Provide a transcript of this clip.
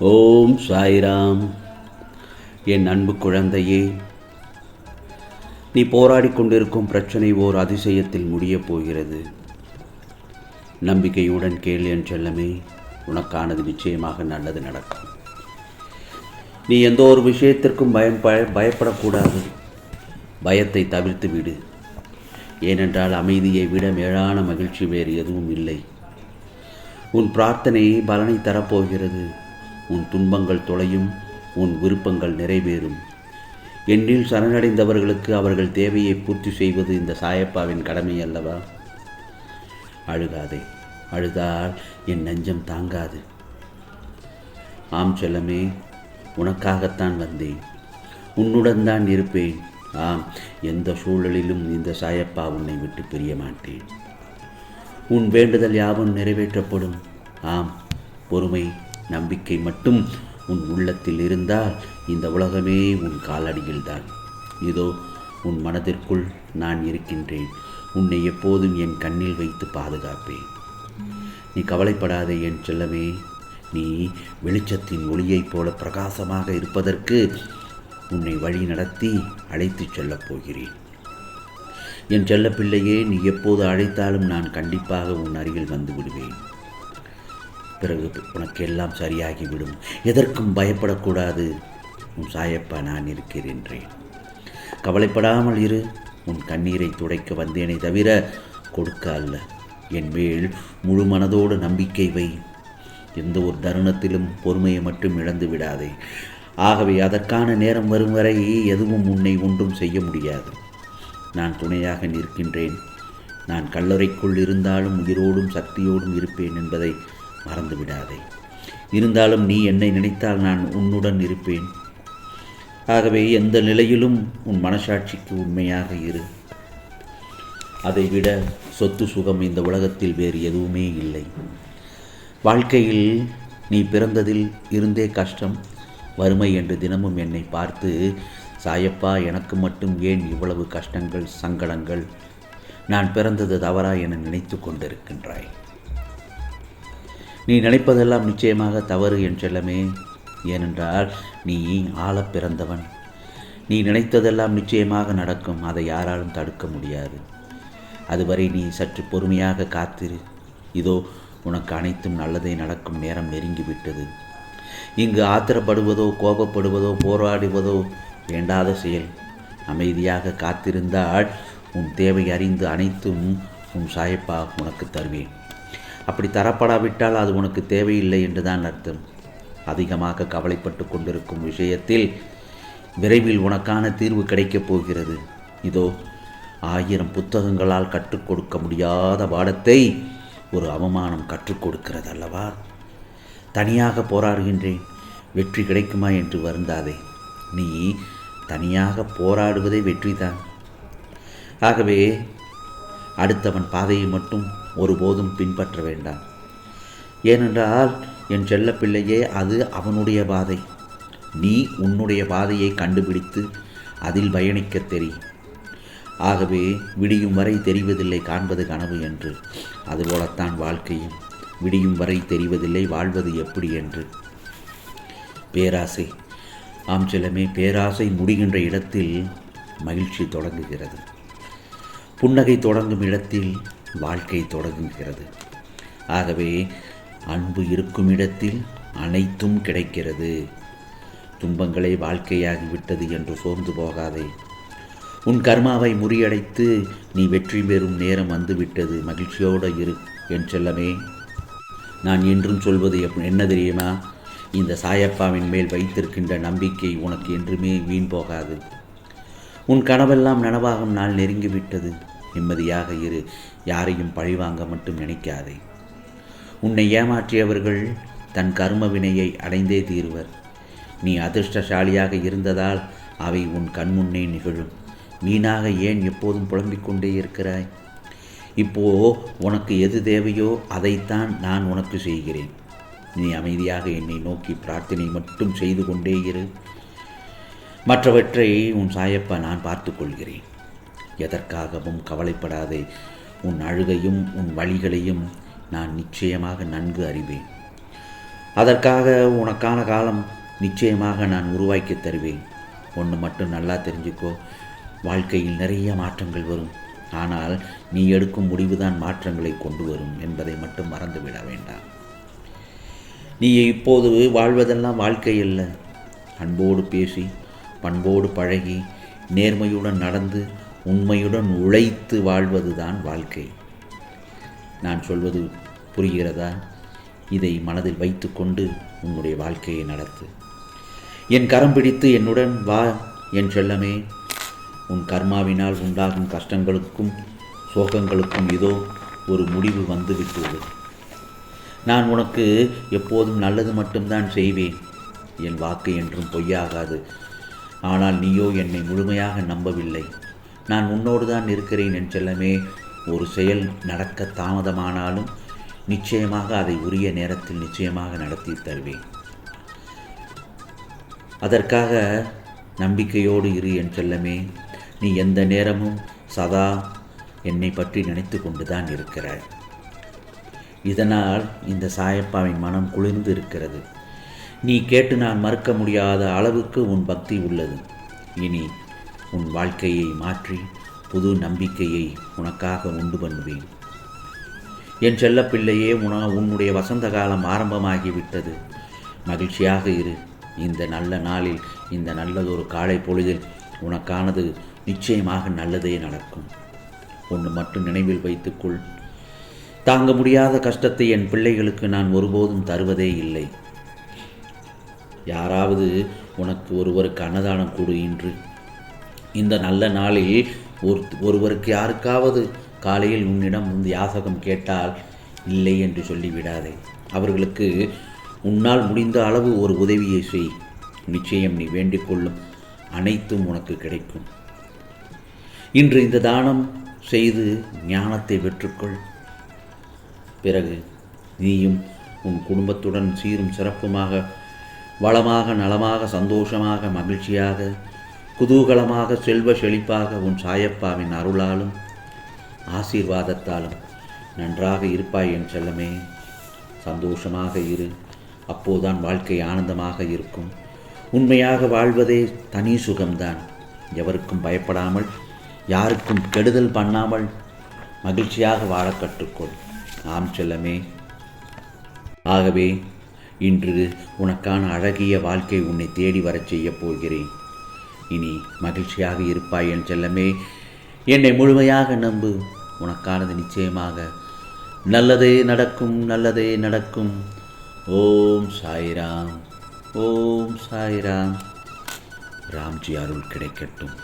ஓம் சாய்ராம். என் அன்பு குழந்தையே நீ போராடி கொண்டிருக்கும் பிரச்சனை ஓர் அதிசயத்தில் முடியப் போகிறது. நம்பிக்கையுடன் கேள் என் செல்லமே உனக்கானது நிச்சயமாக நல்லது நடக்கும். நீ எந்த ஒரு விஷயத்திற்கும் பயம் பயப்படக்கூடாது. பயத்தை தவிர்த்து விடு. ஏனென்றால் அமைதியை விட மேலான மகிழ்ச்சி வேறு எதுவும் இல்லை. உன் பிரார்த்தனையை பலனை தரப்போகிறது. உன் துன்பங்கள் தொலையும் உன் விருப்பங்கள் நிறைவேறும். என்னில் சரணடைந்தவர்களுக்கு அவர்கள் தேவையை பூர்த்தி செய்வது இந்த சாயப்பாவின் கடமை அல்லவா? அழுகாதே அழுதால் என் நெஞ்சம் தாங்காது. ஆம் செல்லமே உனக்காகத்தான் வந்தேன். உன்னுடன் தான் இருப்பேன். ஆம் எந்த சூழலிலும் இந்த சாயப்பா உன்னை விட்டு பிரிய மாட்டேன். உன் வேண்டுதல் யாவும் நிறைவேற்றப்படும். ஆம் பொறுமை நம்பிக்கை மட்டும் உன் உள்ளத்தில் இருந்தால் இந்த உலகமே உன் காலடியில்தான். இதோ உன் மனதிற்குள் நான் இருக்கின்றேன். உன்னை எப்போதும் என் கண்ணில் வைத்து பாதுகாப்பேன். நீ கவலைப்படாதே என் செல்லமே. நீ வெளிச்சத்தின் ஒளியைப் போல பிரகாசமாக இருப்பதற்கு உன்னை வழி நடத்தி அழைத்துச் செல்லப் போகிறேன். என் செல்லப்பிள்ளையே நீ எப்போது அழைத்தாலும் நான் கண்டிப்பாக உன் அருகில் வந்து விடுவேன். பிறகு உனக்கு எல்லாம் சரியாகிவிடும். எதற்கும் பயப்படக்கூடாது. உன் சாயப்பா நான் இருக்கிறேன்றேன் கவலைப்படாமல் இரு. உன் கண்ணீரை துடைக்க வந்தேனே தவிர கொடுக்க அல்ல. என் மேல் முழு மனதோடு நம்பிக்கை வை. எந்த ஒரு தருணத்திலும் பொறுமையை மட்டும் இழந்து விடாதே. ஆகவே அதற்கான நேரம் வரும் வரை எதுவும் உன்னை ஒன்றும் செய்ய முடியாது. நான் துணையாக நிற்கின்றேன். நான் கல்லறைக்குள் இருந்தாலும் உயிரோடும் சக்தியோடும் இருப்பேன் என்பதை மறந்து விடாதே இருந்தாலும் நீ என்னை நினைத்தால் நான் உன்னுடன் இருப்பேன். ஆகவே எந்த நிலையிலும் உன் மனசாட்சிக்கு உண்மையாக இரு. அதைவிட சொத்து சுகம் இந்த உலகத்தில் வேறு எதுவுமே இல்லை. வாழ்க்கையில் நீ பிறந்ததில் இருந்தே கஷ்டம் வறுமை என்று தினமும் என்னை பார்த்து சாயப்பா எனக்கு மட்டும் ஏன் இவ்வளவு கஷ்டங்கள் சங்கடங்கள்? நான் பிறந்தது தவறா என நினைத்து கொண்டிருக்கின்றாய். நீ நினைப்பதெல்லாம் நிச்சயமாக தவறு என் செல்லமே. ஏனென்றால் நீ ஆள பிறந்தவன். நீ நினைத்ததெல்லாம் நிச்சயமாக நடக்கும். அதை யாராலும் தடுக்க முடியாது. அதுவரை நீ சற்று பொறுமையாக காத்திரு. இதோ உனக்கு அனைத்தும் நல்லதே நடக்கும் நேரம் நெருங்கிவிட்டது. இங்கு ஆத்திரப்படுவதோ கோபப்படுவதோ போராடுவதோ வேண்டாத செயல். அமைதியாக காத்திருந்தால் உன் தேவை அறிந்து அனைத்தும் உன் சாயப்பா உனக்கு தருவேன். அப்படி தரப்படாவிட்டால் அது உனக்கு தேவையில்லை என்றுதான் அர்த்தம். அதிகமாக கவலைப்பட்டு கொண்டிருக்கும் விஷயத்தில் விரைவில் உனக்கான தீர்வு கிடைக்கப் போகிறது. இதோ ஆயிரம் புத்தகங்களால் கற்றுக் கொடுக்க முடியாத பாடத்தை ஒரு அவமானம் கற்றுக் கொடுக்கிறது அல்லவா? தனியாக போராடுகின்றேன். வெற்றி கிடைக்குமா என்று வருந்தாதே. நீ தனியாக போராடுவதே வெற்றிதான். ஆகவே அடுத்தவன் பாதையை மட்டும் ஒருபோதும் பின்பற்ற வேண்டாம். ஏனென்றால் என் செல்லப்பிள்ளையே அது அவனுடைய பாதை. நீ உன்னுடைய பாதையை கண்டுபிடித்து அதில் பயணிக்க தெரி. ஆகவே விடியும் வரை தெரிவதில்லை காண்பது கனவு என்று. அதுபோலத்தான் வாழ்க்கையும். விடியும் வரை தெரிவதில்லை வாழ்வது எப்படி என்று. பேராசை. ஆம் செல்லமே பேராசை முடிகின்ற இடத்தில் மகிழ்ச்சி தொடங்குகிறது. புன்னகை தொடங்கும் இடத்தில் வாழ்க்கை தொடங்குகிறது. ஆகவே அன்பு இருக்கும் இடத்தில் அனைத்தும் கிடைக்கிறது. துன்பங்களே வாழ்க்கையாகிவிட்டது என்று சோர்ந்து போகாதே. உன் கர்மாவை முறியடைத்து நீ வெற்றி பெறும் நேரம் வந்துவிட்டது. மகிழ்ச்சியோடு இரு என் செல்லமே. நான் என்றும் சொல்வது எப் என்ன தெரியுமா? இந்த சாயப்பாவின் மேல் வைத்திருக்கின்ற நம்பிக்கை உனக்கு என்றுமே வீண் போகாது. உன் கனவெல்லாம் நனவாகும் நாள் நெருங்கிவிட்டது. நிம்மதியாக இரு. யாரையும் பழிவாங்க மட்டும் நினைக்காதே. உன்னை ஏமாற்றியவர்கள் தன் கர்ம வினையை அடைந்தே தீருவர். நீ அதிர்ஷ்டசாலியாக இருந்ததால் அவை உன் கண்முன்னே நிகழும். வீணாக ஏன் எப்போதும் புலம்பிக் கொண்டே இருக்கிறாய்? இப்போ உனக்கு எது தேவையோ அதைத்தான் நான் உனக்கு செய்கிறேன். நீ அமைதியாக என்னை நோக்கி பிரார்த்தனை மட்டும் செய்து கொண்டே இரு. மற்றவற்றை உன் சாயப்பா நான் பார்த்து கொள்கிறேன். எதற்காகவும் கவலைப்படாதே. உன் அழுகையும் உன் வழிகளையும் நான் நிச்சயமாக நன்கு அறிவேன். அதற்காக உனக்கான காலம் நிச்சயமாக நான் உருவாக்கி தருவேன். ஒன்று மட்டும் நல்லா தெரிஞ்சுக்கோ. வாழ்க்கையில் நிறைய மாற்றங்கள் வரும். ஆனால் நீ எடுக்கும் முடிவுதான் மாற்றங்களை கொண்டு வரும் என்பதை மட்டும் மறந்துவிட வேண்டாம். நீ இப்போது வாழ்வதெல்லாம் வாழ்க்கை அல்ல. அன்போடு பேசி பண்போடு பழகி நேர்மையுடன் நடந்து உண்மையுடன் உழைத்து வாழ்வதுதான் வாழ்க்கை. நான் சொல்வது புரிகிறதா? இதை மனதில் வைத்துக்கொண்டு உன்னுடைய வாழ்க்கையை நடத்து. என் கரம் பிடித்து என்னுடன் வா என் செல்லமே. உன் கர்மாவினால் உண்டாகும் கஷ்டங்களுக்கும் சோகங்களுக்கும் இதோ ஒரு முடிவு வந்துவிட்டது. நான் உனக்கு எப்போதும் நல்லது மட்டும்தான் செய்வேன். என் வாக்கு என்றும் பொய்யாகாது. ஆனால் நீயோ என்னை முழுமையாக நம்பவில்லை. நான் உன்னோடு தான் இருக்கிறேன் என் செல்லமே ஒரு செயல் நடக்க தாமதமானாலும் நிச்சயமாக அதை உரிய நேரத்தில் நிச்சயமாக நடத்தி தருவேன். அதற்காக நம்பிக்கையோடு இரு என் செல்லமே நீ எந்த நேரமும் சதா என்னை பற்றி நினைத்து கொண்டுதான் இருக்கிறாய். இதனால் இந்த சாயப்பாவின் மனம் குளிர்ந்து இருக்கிறது. நீ கேட்டு நான் மறுக்க முடியாத அளவுக்கு உன் பக்தி உள்ளது. இனி உன் வாழ்க்கையை மாற்றி புது நம்பிக்கையை உனக்காக உண்டு பண்ணுவேன். என் செல்லப்பிள்ளையே உன உன்னுடைய வசந்த காலம் ஆரம்பமாகிவிட்டது. மகிழ்ச்சியாக இரு. இந்த நல்ல நாளில் இந்த நல்லதொரு காலை பொழுதில் உனக்கானது நிச்சயமாக நல்லதே நடக்கும். ஒன்று மட்டும் நினைவில் வைத்துக்கொள். தாங்க முடியாத கஷ்டத்தை என் பிள்ளைகளுக்கு நான் ஒருபோதும் தருவதே இல்லை. யாராவது உனக்கு ஒருவருக்கு அன்னதானம் கொடு இன்று. இந்த நல்ல நாளில் ஒரு ஒருவருக்கு யாருக்காவது காலையில் உன்னிடம் வந்து யாசகம் கேட்டால் இல்லை என்று சொல்லிவிடாதே. அவர்களுக்கு உன்னால் முடிந்த அளவு ஒரு உதவியை செய். நிச்சயம் நீ வேண்டிக் கொள்ளும் அனைத்தும் உனக்கு கிடைக்கும். இன்று இந்த தானம் செய்து ஞானத்தை பெற்றுக்கொள். பிறகு நீயும் உன் குடும்பத்துடன் சீரும் சிறப்புமாக வளமாக நலமாக சந்தோஷமாக மகிழ்ச்சியாக குதூகலமாக செல்வ செழிப்பாக உன் சாயப்பாவின் அருளாலும் ஆசீர்வாதத்தாலும் நன்றாக இருப்பாய் என் செல்லமே. சந்தோஷமாக இரு. அப்போதான் வாழ்க்கை ஆனந்தமாக இருக்கும். உண்மையாக வாழ்வதே தனி சுகம்தான். எவருக்கும் பயப்படாமல் யாருக்கும் கெடுதல் பண்ணாமல் மகிழ்ச்சியாக வாழ கற்றுக்கொள். ஆம் செல்லமே. ஆகவே இன்று உனக்கான அழகிய வாழ்க்கை உன்னை தேடி வரச் செய்யப் போகிறேன். இனி மகிழ்ச்சியாக இருப்பாய் என் செல்லமே. என்னை முழுமையாக நம்பு. உனக்கானது நிச்சயமாக. நல்லதே நடக்கும் நல்லதே நடக்கும். ஓம் சாய்ராம் ஓம் சாய்ராம். ராம்ஜி அருள் கிடைக்கட்டும்.